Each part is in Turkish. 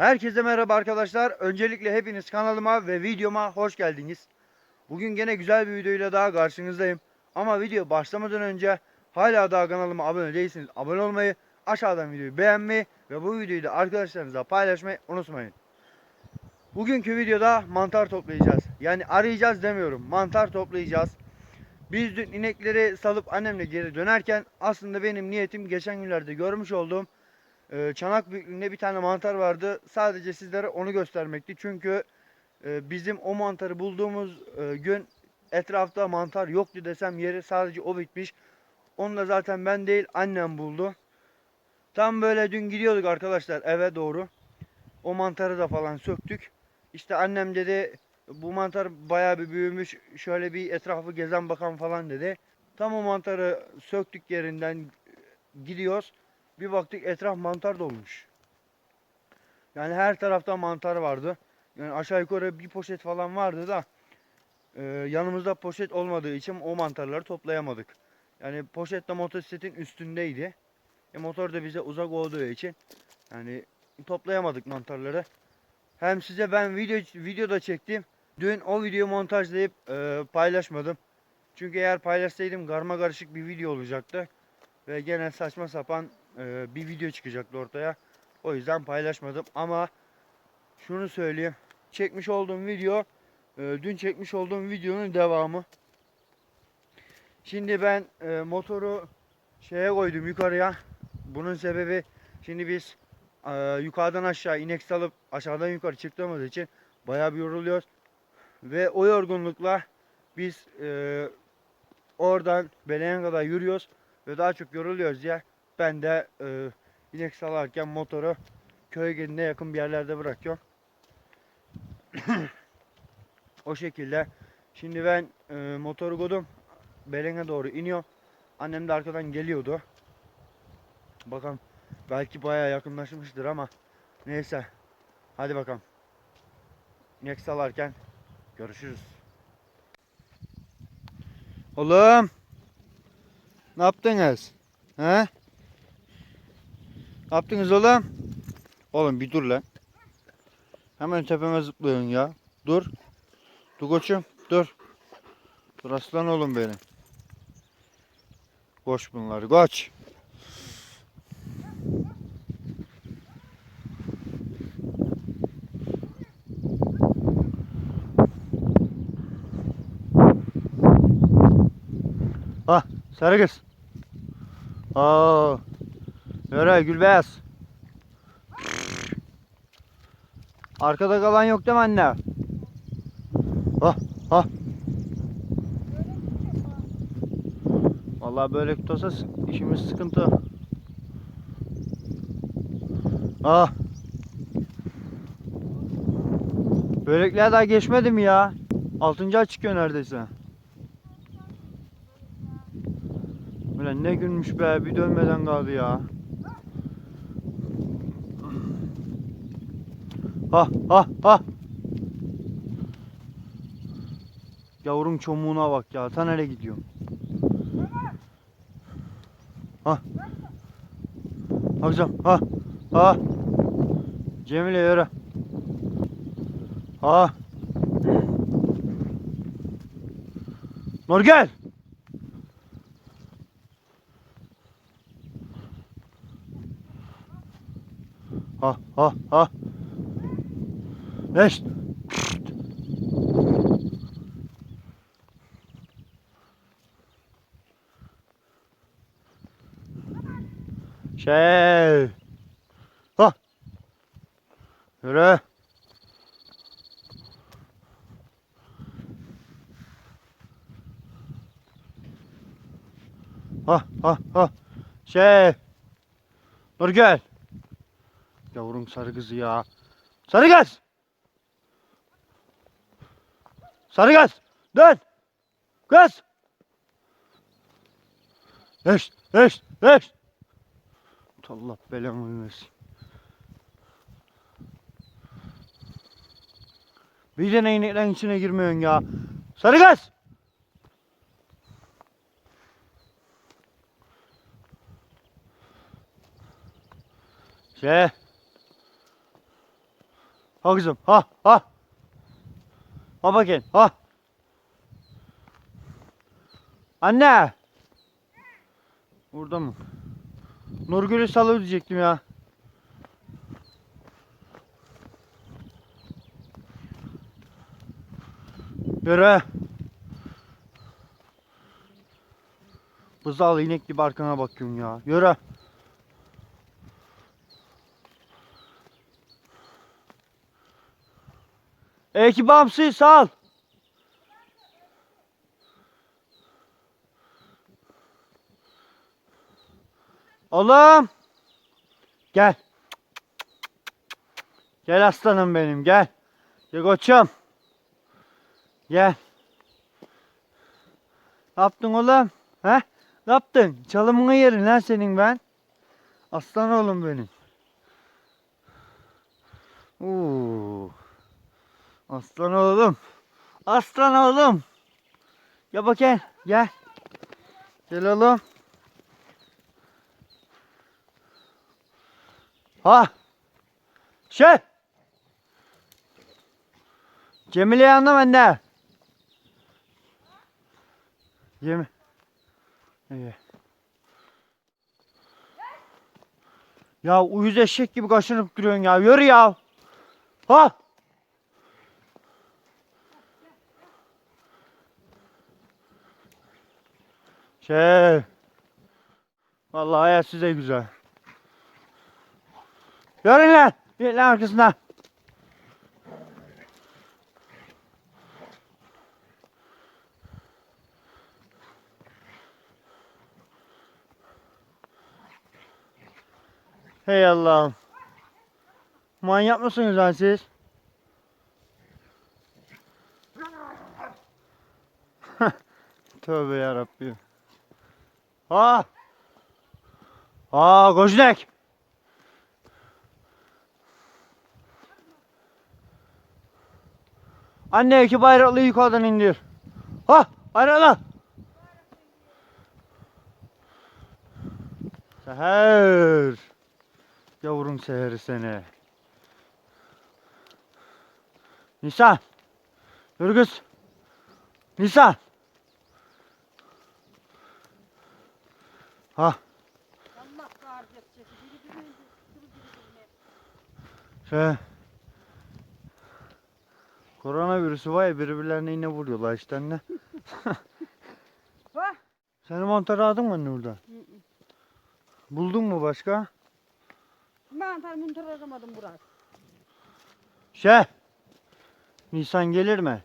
Herkese merhaba arkadaşlar. Öncelikle hepiniz kanalıma ve videoma hoş geldiniz. Bugün gene güzel bir videoyla daha karşınızdayım. Ama video başlamadan önce hala daha kanalıma abone değilseniz abone olmayı, aşağıdan videoyu beğenmeyi ve bu videoyu da arkadaşlarınızla paylaşmayı unutmayın. Bugünkü videoda mantar toplayacağız. Yani arayacağız demiyorum. Mantar toplayacağız. Biz dün inekleri salıp annemle geri dönerken aslında benim niyetim geçen günlerde görmüş olduğum e, çanak büyüklüğünde bir tane mantar vardı. Sadece sizlere onu göstermekti. Çünkü e, bizim o mantarı bulduğumuz e, gün etrafta mantar yoktu desem yeri sadece o bitmiş. Onu da zaten ben değil annem buldu. Tam böyle dün gidiyorduk arkadaşlar eve doğru. O mantarı da falan söktük. İşte annem dedi bu mantar bayağı bir büyümüş. Şöyle bir etrafı gezen bakan falan dedi. Tam o mantarı söktük yerinden gidiyoruz. Bir baktık etraf mantar dolmuş. Yani her tarafta mantar vardı. Yani aşağı yukarı bir poşet falan vardı da e, yanımızda poşet olmadığı için o mantarları toplayamadık. Yani poşet de motosikletin üstündeydi. E, motor da bize uzak olduğu için yani toplayamadık mantarları. Hem size ben video videoda çektim. Dün o videoyu montajlayıp e, paylaşmadım. Çünkü eğer paylaşsaydım karma karışık bir video olacaktı. Ve gene saçma sapan e, bir video çıkacaktı ortaya. O yüzden paylaşmadım ama şunu söyleyeyim. Çekmiş olduğum video e, dün çekmiş olduğum videonun devamı. Şimdi ben e, motoru şeye koydum yukarıya. Bunun sebebi şimdi biz e, yukarıdan aşağı inek salıp aşağıdan yukarı çıktığımız için bayağı bir yoruluyoruz. Ve o yorgunlukla biz oradan Beleğe kadar yürüyoruz ve daha çok yoruluyoruz ya. Ben de e, inek salarken motoru köy kendine yakın bir yerlerde bırakıyorum. o şekilde. Şimdi ben e, motoru koydum. Beleng'e doğru iniyor. Annem de arkadan geliyordu. Bakalım belki bayağı yakınlaşmıştır ama neyse. Hadi bakalım. İnek salarken görüşürüz. Oğlum. Ne yaptınız? He? Ne yaptınız oğlum? Oğlum bir dur lan. Hemen tepeme zıplıyorsun ya. Dur. Dur koçum. Dur. Dur aslan oğlum benim. Koş bunları koç. Ah sarı kız. Aa. Yürü Gülbeyaz. Arkada kalan yok değil mi anne? Ah ah. Vallahi böyle tutarsa işimiz sıkıntı. Ah. Börekler daha geçmedi mi ya? Altıncı ay çıkıyor neredeyse. Ulan ne günmüş be bir dönmeden kaldı ya. Ha ha ha. Yavrum çomuğuna bak ya. Ta nereye gidiyorsun? Ha. Akşam. Ha. Ha. Cemile yürü. Ha. Nurgel. Ha ha ha. Neş. Şey. Ha. Yürü. Ha ha ha. Şey. Dur gel. Yavrum sarı kızı ya. Sarı kız. Sarı kız. Dön. Kız. Eş, eş, eş. Allah belamı versin. Bir de ineklerin içine girmiyorsun ya. Sarı kız. Şey. Ha kızım. Ha ha. Ha bakayım. Ha. Anne. Burada mı? Nurgül'ü salı diyecektim ya. Yürü. Bızal inek gibi arkana bakıyorsun ya. Yürü. Ekip hamsi sal. Oğlum. Gel. Gel aslanım benim gel. Gel koçum. Gel. Ne yaptın oğlum? He? Ne yaptın? Çalımını yerin lan senin ben. Aslan oğlum benim. Oo. Aslan oğlum. Aslan oğlum. Gel bakayım. Gel. Gel oğlum. Ha. Şey. Cemile yanında bende. Cemil. İyi. Ya uyuz eşek gibi kaşınıp duruyorsun ya. Yürü ya. Ha. Şey. Vallahi hayat size güzel. Yürü lan. Git lan arkasına. Hey Allah'ım. Manyak mısınız lan siz? Tövbe yarabbim. Ha! Ha Gojnek! Anne iki bayraklı yukarıdan indir. Ha! Bayraklı! Seher! Yavrum seheri seni. Nisan! Yürü kız! Nisan! Ha! Allah. Biri birini biri birbirine. Şey. Koronavirüsü var ya birbirlerine yine vuruyorlar işte anne. Vah. Senin mantarı aldın mı anne oradan? Buldun mu başka? Mantar muntar aramadım Burak. Şey. Nisan gelir mi?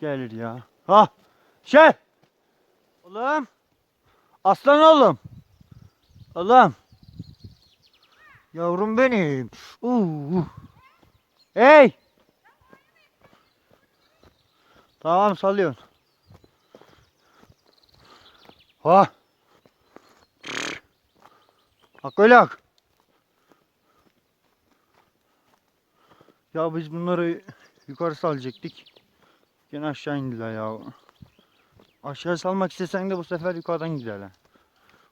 Gelir ya. Ha. Şey. Oğlum. Aslan oğlum. Oğlum. Yavrum benim. Uh. Hey. Tamam salıyorsun. Ha. Bak öyle bak. Ya biz bunları yukarı salacaktık. Gene aşağı indiler ya. Aşağı salmak istesen de bu sefer yukarıdan giderler.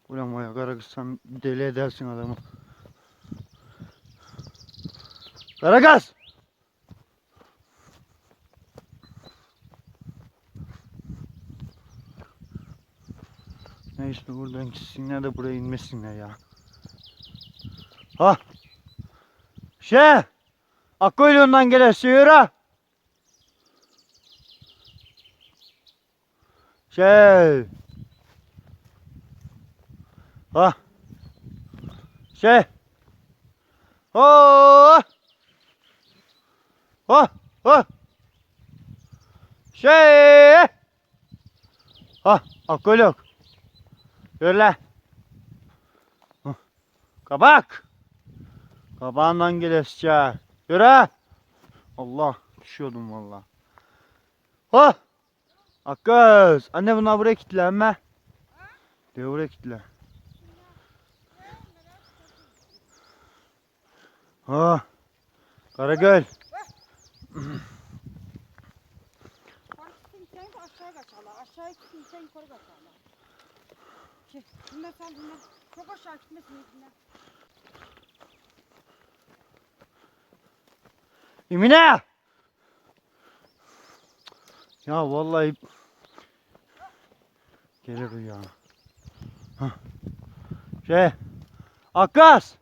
Ulan vay kara kız sen deli edersin adamı. Karagaz! Neyse buradan gitsinler de buraya inmesinler ya. Ha! Şey! Akkoylu'ndan gelen sığıra. Şey. Ha. Şey. Ho. Ho. Ho. Şey. Ha. Akkoyluk. Yürü lan. Hı. Kabak. Kabağından gelesçe. Yürü. Allah düşüyordum valla. Ha! Akkız. Anne bunlar buraya kilitlenme. Diyor buraya kilitle. Ha! Karagöl. Kaçarlar. Kaçarlar. Aşağı bunlar. Emine! Ya vallahi gelir ya. Hah. Şey, Akkas!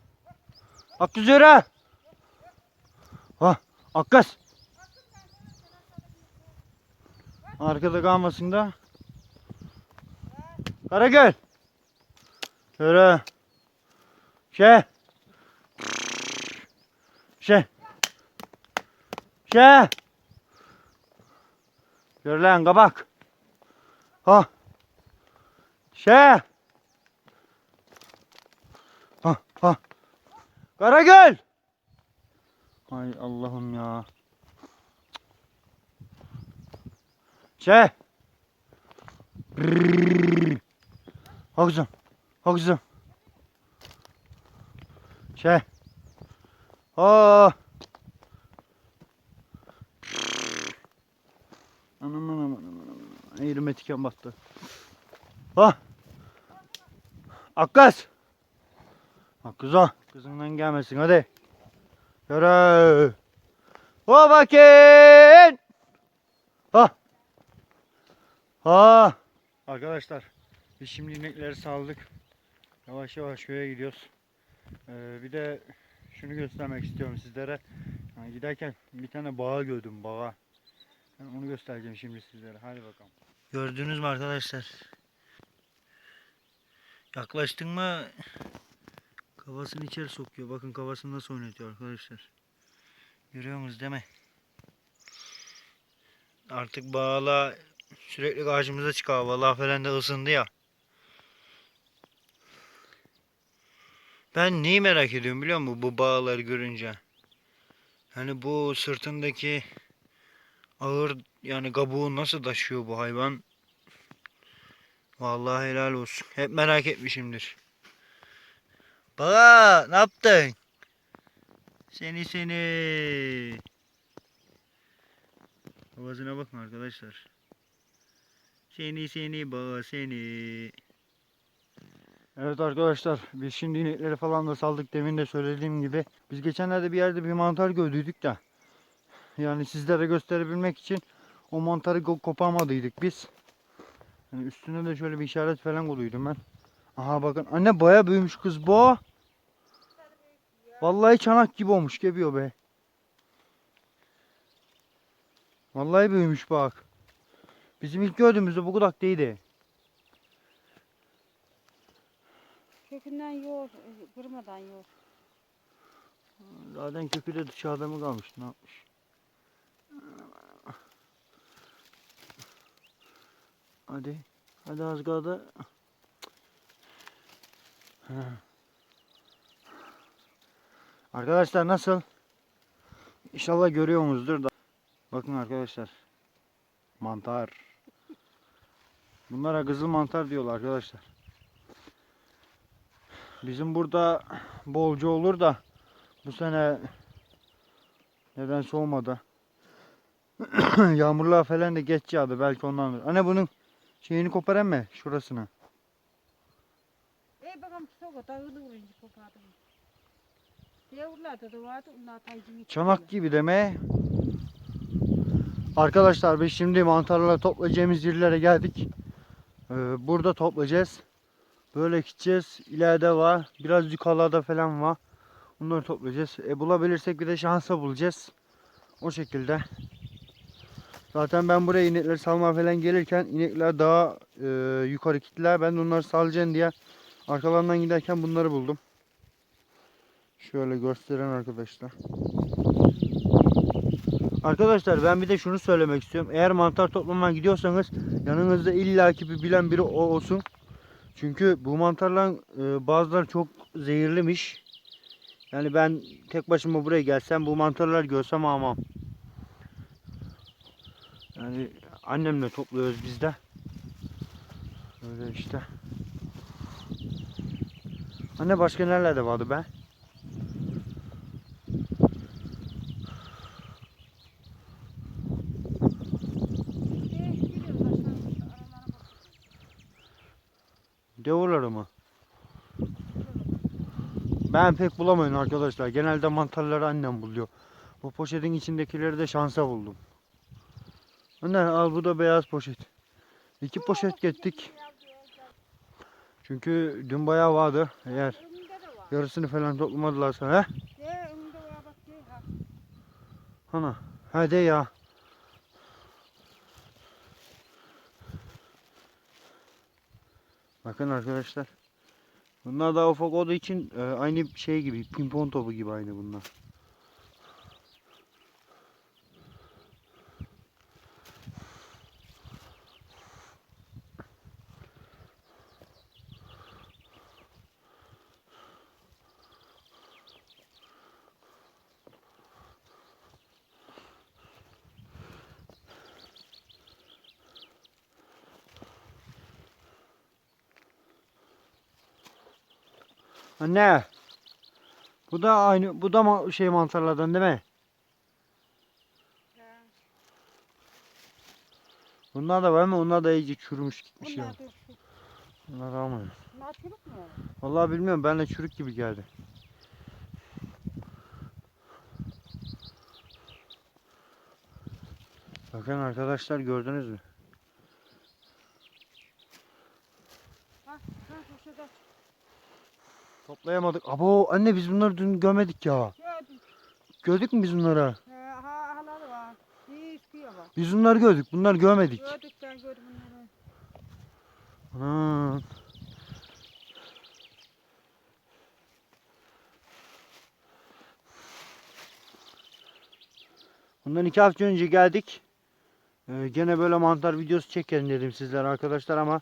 Akkas yürü! Ha, Akkas! Arkada kalmasın da. Karagöl! Yürü! Şey! Şey! Şey! Gör lan kabak. Ha. Şey. Ha ha. Karagöl. Ay Allah'ım ya. Şey. Brrrr. Ha kızım. Ha kızım. Şey. Anam anam anam anam. anam. Eğrime tiken battı. Ha. Akkas. Bak. Kızından gelmesin hadi. Yürü. O bakın. Ha. Ha. Arkadaşlar biz şimdi inekleri saldık. Yavaş yavaş köye gidiyoruz. Ee, bir de şunu göstermek istiyorum sizlere. Yani giderken bir tane bağa gördüm bağa. Ben onu göstereceğim şimdi sizlere. Hadi bakalım. Gördünüz mü arkadaşlar? Yaklaştın mı kafasını içeri sokuyor. Bakın kafasını nasıl oynatıyor arkadaşlar. Görüyor musunuz değil mi? Artık bağla sürekli karşımıza çıkıyor. Vallahi falan da ısındı ya. Ben neyi merak ediyorum biliyor musun bu bağları görünce? Hani bu sırtındaki ağır yani kabuğu nasıl taşıyor bu hayvan? Vallahi helal olsun. Hep merak etmişimdir. Baba ne yaptın? Seni seni. Babasına bakın arkadaşlar. Seni seni baba seni. Evet arkadaşlar biz şimdi inekleri falan da saldık demin de söylediğim gibi. Biz geçenlerde bir yerde bir mantar gördüydük de. Yani sizlere gösterebilmek için o mantarı ko- koparmadıydık biz. Yani üstüne de şöyle bir işaret falan koyduydum ben. Aha bakın anne baya büyümüş kız bu. Vallahi çanak gibi olmuş gebiyor be. Vallahi büyümüş bak. Bizim ilk gördüğümüzde bu kadar değildi. Kökünden yoğur, e, kırmadan yoğur. Zaten kökü de dışarıda mı kalmış ne yapmış? Hadi. Hadi az kaldı. Arkadaşlar nasıl? İnşallah görüyorsunuzdur da. Bakın arkadaşlar. Mantar. Bunlara kızıl mantar diyorlar arkadaşlar. Bizim burada bolca olur da bu sene nedense olmadı. Yağmurlar falan da geç yağdı belki ondandır. Anne bunun şeyini koparan mı şurasını? Ey bakalım soğuk dağı da vurunca kopardım. Yavrularda da vardı, onlar taycını Çanak gibi deme. Arkadaşlar biz şimdi mantarlarla toplayacağımız yerlere geldik. Ee, burada toplayacağız. Böyle gideceğiz. İleride var. Biraz yukarıda falan var. Bunları toplayacağız. E, bulabilirsek bir de şansa bulacağız. O şekilde. Zaten ben buraya inekleri salma falan gelirken inekler daha e, yukarı gittiler. Ben de onları salacağım diye arkalarından giderken bunları buldum. Şöyle gösteren arkadaşlar. Arkadaşlar ben bir de şunu söylemek istiyorum. Eğer mantar toplamaya gidiyorsanız yanınızda illaki bir bilen biri olsun. Çünkü bu mantarların e, bazıları çok zehirlimiş. Yani ben tek başıma buraya gelsem bu mantarlar görsem almam. Yani annemle topluyoruz biz de. Öyle işte. Anne başka nerelerde vardı be? Devorları mı? Ben pek bulamıyorum arkadaşlar. Genelde mantarları annem buluyor. Bu poşetin içindekileri de şansa buldum. Anne al bu da beyaz poşet. İki poşet gettik. Çünkü dün bayağı vardı. Eğer yarısını falan toplamadılarsa he? Ana. Hadi ya. Bakın arkadaşlar. Bunlar daha ufak olduğu için e, aynı şey gibi, pimpon topu gibi aynı bunlar. Anne. Bu da aynı, bu da ma- şey mantarlardan değil mi? Bunlar da var mı? Onlar da iyice çürümüş gitmiş ya. Bunlar dur şu. Bunlar almayın. Bunlar çürük mü? Vallahi bilmiyorum. Ben de çürük gibi geldi. Bakın arkadaşlar gördünüz mü? Ha, ha poşete. Toplayamadık. Abo anne biz bunları dün gömedik ya. Gördüm. Gördük mü biz bunları? He, ha, haları var. İyi istiyor bak. Biz bunları gördük. Bunları görmedik. Gördük ben gördüm bunları. Ha. Bundan iki hafta önce geldik. Ee, gene böyle mantar videosu çekelim dedim sizlere arkadaşlar ama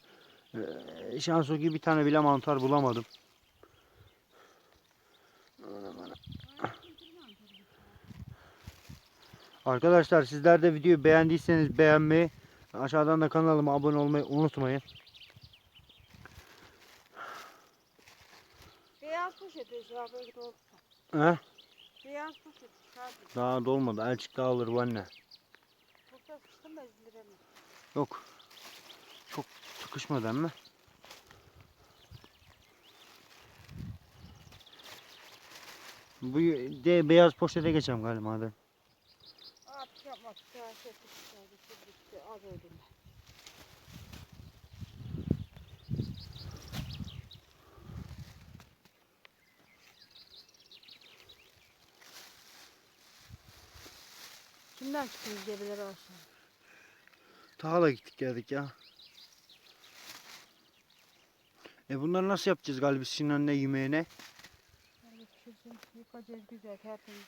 e, şans o ki bir tane bile mantar bulamadım. Arkadaşlar sizler de videoyu beğendiyseniz beğenmeyi, aşağıdan da kanalıma abone olmayı unutmayın. Beyaz an böyle doldu. He? Beyaz poşet çıkardım. Daha dolmadı. Elçik daha alır bu anne. Çok da sıkın da ezdiremem. Yok. Çok sıkışmadı ama. Bu de beyaz poşete geçelim galiba hadi. İsteyen şey çıkardı. Bitti. Az öldüm. Kimden çıktınız gebeleri aşağı? Taha'la gittik geldik ya. E bunları nasıl yapacağız galiba şimdi anne yemeğine? Yıkayacağız güzel tertemiz.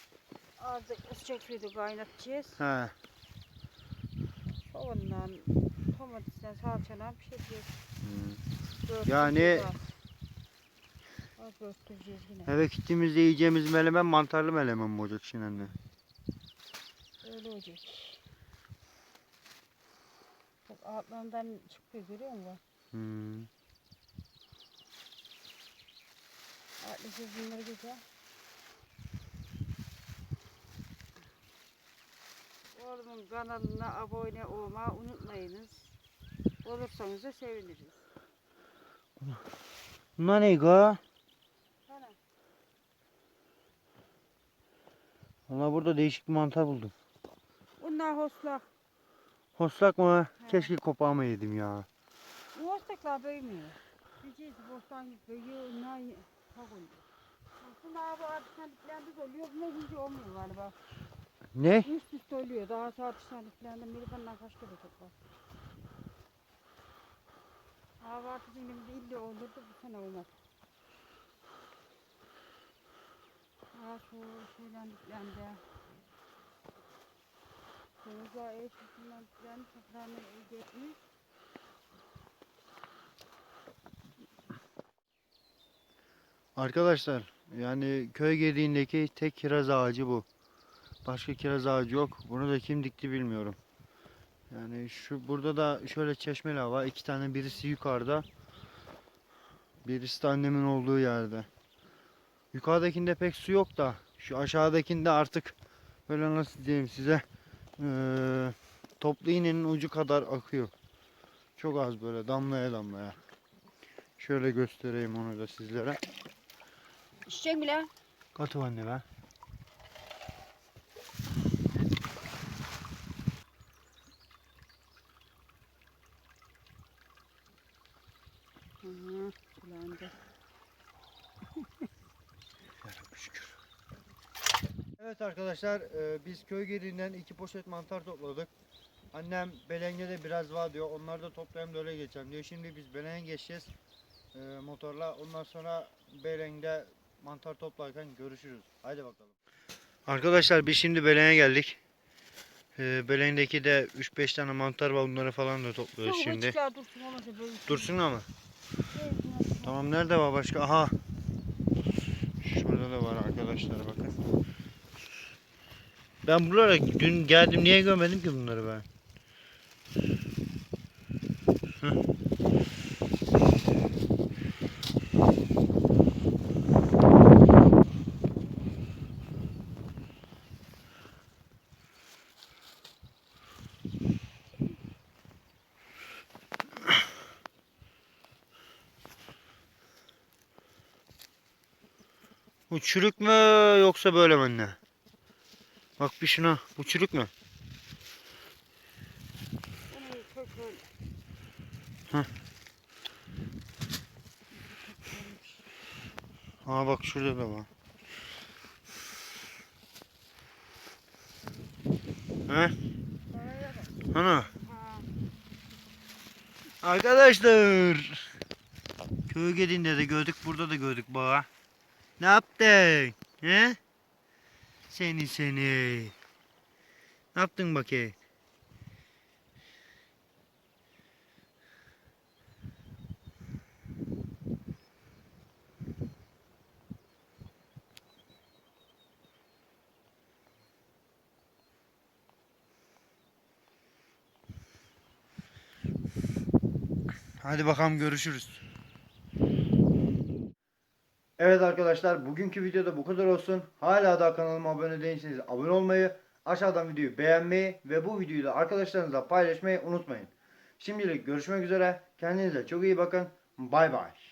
Azıcık suyla kaynatacağız. He. Soğanla, domatesle, salçayla pişireceğiz. Hmm. Yani-. Eve gittiğimizde yiyeceğimiz melemen mantarlı melemen mi olacak şimdi anne? Öyle olacak. Bak altlarından çıkıyor görüyor musun? Hmm. Atlayacağız bunları güzel. Oğlumun kanalına abone olmayı unutmayınız. Olursanız da seviniriz. Bunlar ne ga? Valla burada değişik bir mantar buldum. bunlar hoslak. Hoslak mı? He. Keşke kopağımı yedim ya. Bu hoslaklar büyümüyor. Diyeceğiz bostan büyüyor, onlar çok oluyor. Bunlar bu artık sandıklarında oluyor, bunlar hiç olmuyor galiba. Ne? Üst üste oluyor, daha saat sandıklarında biri benden kaç kere toplar. Hava artık günümüzde illa olurdu, bu sene olmaz. Ha şu şeylendiklerinde. Şurada ev sütündiklerini toprağını geçmiş. Arkadaşlar yani köy gediğindeki tek kiraz ağacı bu. Başka kiraz ağacı yok. Bunu da kim dikti bilmiyorum. Yani şu burada da şöyle çeşmeler var. İki tane birisi yukarıda. Birisi de annemin olduğu yerde. Yukarıdakinde pek su yok da şu aşağıdakinde artık böyle nasıl diyeyim size eee toplu iğnenin ucu kadar akıyor. Çok az böyle damlaya damlaya. Şöyle göstereyim onu da sizlere. Mi lan? Katı anne be. Evet arkadaşlar e, biz köy gerinden iki poşet mantar topladık. Annem Beleng'de de biraz var diyor. Onları da toplayayım da öyle geçeceğim diyor. Şimdi biz Beleng'e geçeceğiz e, motorla. Ondan sonra Beleng'de mantar toplarken görüşürüz. Haydi bakalım. Arkadaşlar biz şimdi Beleng'e geldik. E, Beleng'deki de 3-5 tane mantar var. Bunları falan da topluyoruz Yok, şimdi. hiç dursun ama. Tamam nerede var başka? Aha. Şurada da var arkadaşlar bakın. Ben buralara dün geldim niye görmedim ki bunları ben? Heh. Bu mü yoksa böyle mi anne? Bak bir şuna. Bu çürük mü? Öyle. Aa bak şurada da var. He? Ana. Arkadaşlar. Köy gedinde de gördük burada da gördük bağa. Ne yaptın? He? Seni seni. Ne yaptın bakayım? Hadi bakalım görüşürüz. Evet arkadaşlar bugünkü videoda bu kadar olsun. Hala da kanalıma abone değilseniz abone olmayı, aşağıdan videoyu beğenmeyi ve bu videoyu da arkadaşlarınızla paylaşmayı unutmayın. Şimdilik görüşmek üzere. Kendinize çok iyi bakın. Bay bay.